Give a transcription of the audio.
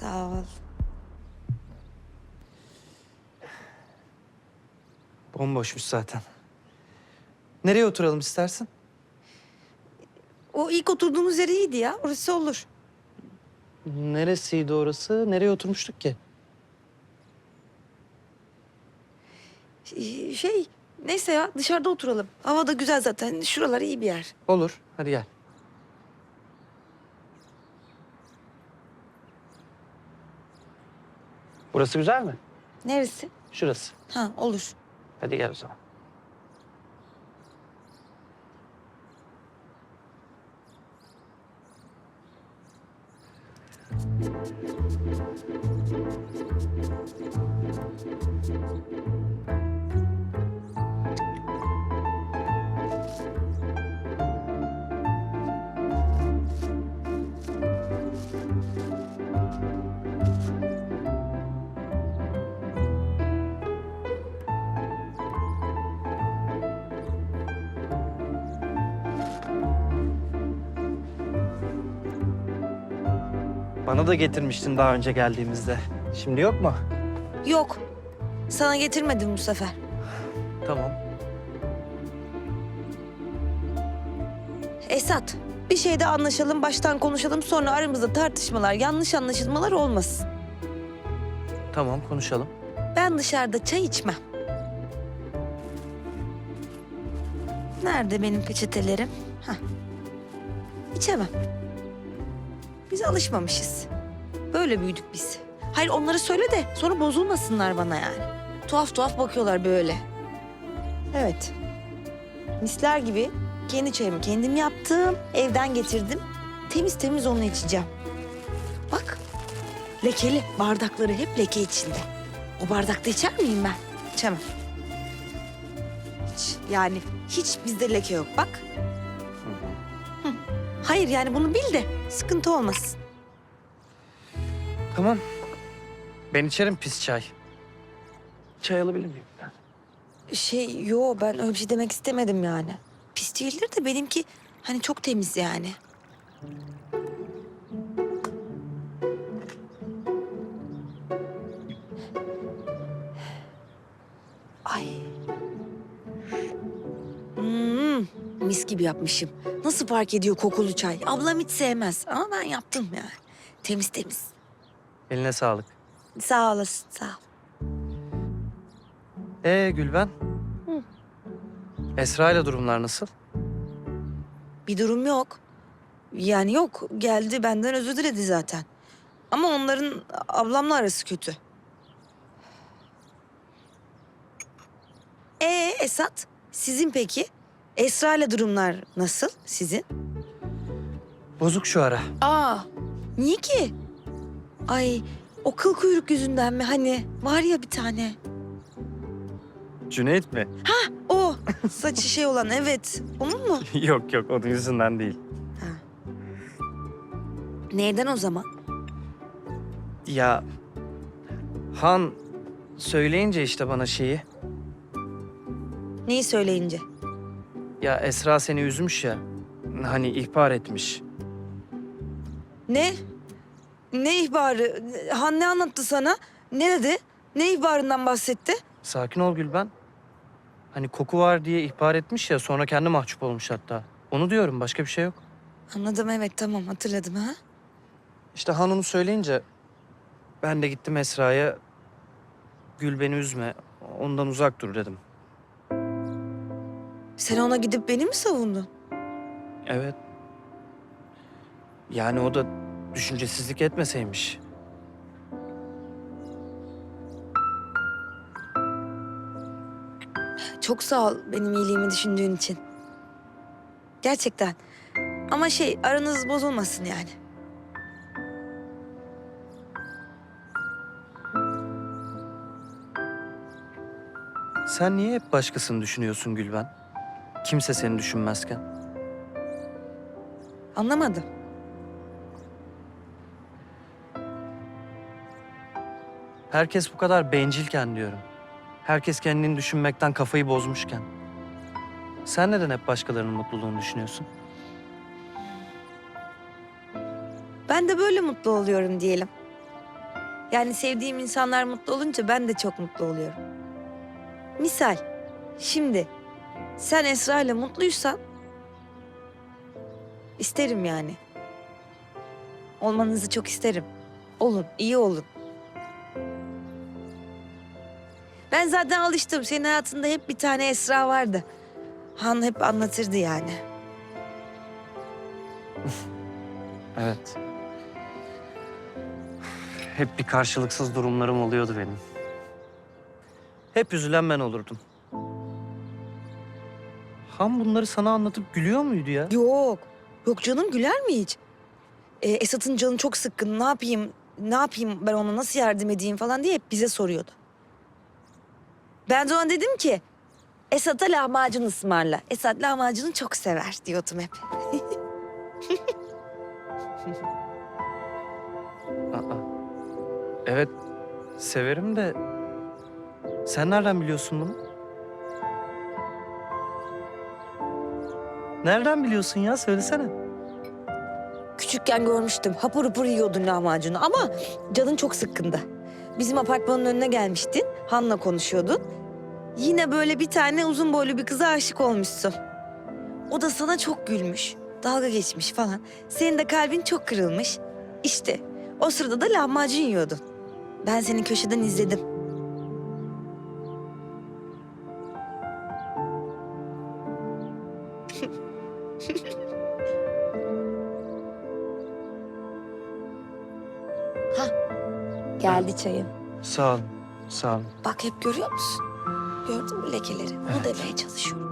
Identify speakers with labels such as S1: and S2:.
S1: Sağ ol.
S2: Bomboşmuş zaten. Nereye oturalım istersin?
S1: O ilk oturduğumuz yer iyiydi ya. Orası olur.
S2: Neresiydi orası? Nereye oturmuştuk ki?
S1: Ş- Şey, neyse ya dışarıda oturalım. Hava da güzel zaten. Şuralar iyi bir yer.
S2: Olur. Hadi gel. Burası güzel mi?
S1: Neresi?
S2: Şurası.
S1: Ha olur.
S2: Hadi gel o zaman. Bana da getirmiştin daha önce geldiğimizde. Şimdi yok mu?
S1: Yok. Sana getirmedim bu sefer.
S2: Tamam.
S1: Esat, bir şeyde anlaşalım, baştan konuşalım. Sonra aramızda tartışmalar, yanlış anlaşılmalar olmasın.
S2: Tamam konuşalım.
S1: Ben dışarıda çay içmem. Nerede benim peçetelerim? Hah. İçemem. Biz alışmamışız. Böyle büyüdük biz. Hayır onları söyle de sonra bozulmasınlar bana yani. Tuhaf tuhaf bakıyorlar böyle. Evet. Misler gibi kendi çayımı kendim yaptım. Evden getirdim. Temiz temiz onu içeceğim. Bak. Lekeli bardakları hep leke içinde. O bardakta içer miyim ben? İçemem. Hiç, yani hiç bizde leke yok bak. Hayır yani bunu bil de sıkıntı olmasın.
S2: Tamam. Ben içerim pis çay. Çay alabilir miyim ben?
S1: Şey yo ben öyle bir şey demek istemedim yani. Pis değildir de benimki hani çok temiz yani. Ay. Hmm, mis gibi yapmışım. Nasıl fark ediyor kokulu çay? Ablam hiç sevmez ama ben yaptım yani. Temiz temiz.
S2: Eline sağlık.
S1: Sağ olasın sağ ol.
S2: Ee Gülben?
S1: Hı.
S2: Esra ile durumlar nasıl?
S1: Bir durum yok. Yani yok. Geldi benden özür diledi zaten. Ama onların ablamla arası kötü. Ee Esat, sizin peki? Esra ile durumlar nasıl sizin?
S2: Bozuk şu ara.
S1: Aa, niye ki? Ay, o kıl kuyruk yüzünden mi? Hani var ya bir tane.
S2: Cüneyt mi?
S1: O, saçı şey olan evet. Onun mu?
S2: yok yok onun yüzünden değil.
S1: Neyden o zaman?
S2: Ya Han söyleyince işte bana şeyi.
S1: Neyi söyleyince?
S2: Ya Esra seni üzmüş ya. Hani ihbar etmiş.
S1: Ne? Ne ihbarı? Han ne anlattı sana? Ne dedi? Ne ihbarından bahsetti?
S2: Sakin ol Gülben. Hani koku var diye ihbar etmiş ya sonra kendi mahcup olmuş hatta. Onu diyorum başka bir şey yok.
S1: Anladım evet tamam hatırladım ha.
S2: İşte Han onu söyleyince ben de gittim Esra'ya Gül beni üzme ondan uzak dur dedim.
S1: Sen ona gidip beni mi savundun?
S2: Evet. Yani o da düşüncesizlik etmeseymiş.
S1: Çok sağ ol benim iyiliğimi düşündüğün için. Gerçekten. Ama şey aranız bozulmasın yani.
S2: Sen niye hep başkasını düşünüyorsun Gülben? Kimse seni düşünmezken.
S1: Anlamadım.
S2: Herkes bu kadar bencilken diyorum. Herkes kendini düşünmekten kafayı bozmuşken. Sen neden hep başkalarının mutluluğunu düşünüyorsun?
S1: Ben de böyle mutlu oluyorum diyelim. Yani sevdiğim insanlar mutlu olunca ben de çok mutlu oluyorum. Misal, şimdi sen Esra ile mutluysan isterim yani. Olmanızı çok isterim. Olun, iyi olun. Ben zaten alıştım. Senin hayatında hep bir tane Esra vardı. Han hep anlatırdı yani.
S2: Evet. Hep bir karşılıksız durumlarım oluyordu benim. Hep üzülen ben olurdum. Han bunları sana anlatıp gülüyor muydu ya?
S1: Yok. Yok canım güler mi hiç? Ee, Esat'ın canı çok sıkkın. Ne yapayım? Ne yapayım ben ona nasıl yardım edeyim falan diye hep bize soruyordu. Ben de ona dedim ki Esat'a lahmacun ısmarla. Esat lahmacunu çok sever diyordum hep.
S2: Aa. Evet, severim de sen nereden biliyorsun bunu? Nereden biliyorsun ya? Söylesene.
S1: Küçükken görmüştüm. Hapur hapur yiyordun lahmacunu ama canın çok sıkkındı. Bizim apartmanın önüne gelmiştin. Han'la konuşuyordun. Yine böyle bir tane uzun boylu bir kıza aşık olmuşsun. O da sana çok gülmüş. Dalga geçmiş falan. Senin de kalbin çok kırılmış. İşte o sırada da lahmacun yiyordun. Ben seni köşeden izledim. Ha, geldi çayım.
S2: Sağ ol, sağ ol.
S1: Bak hep görüyor musun? Gördün mü lekeleri? Onu
S2: Evet.
S1: demeye çalışıyorum.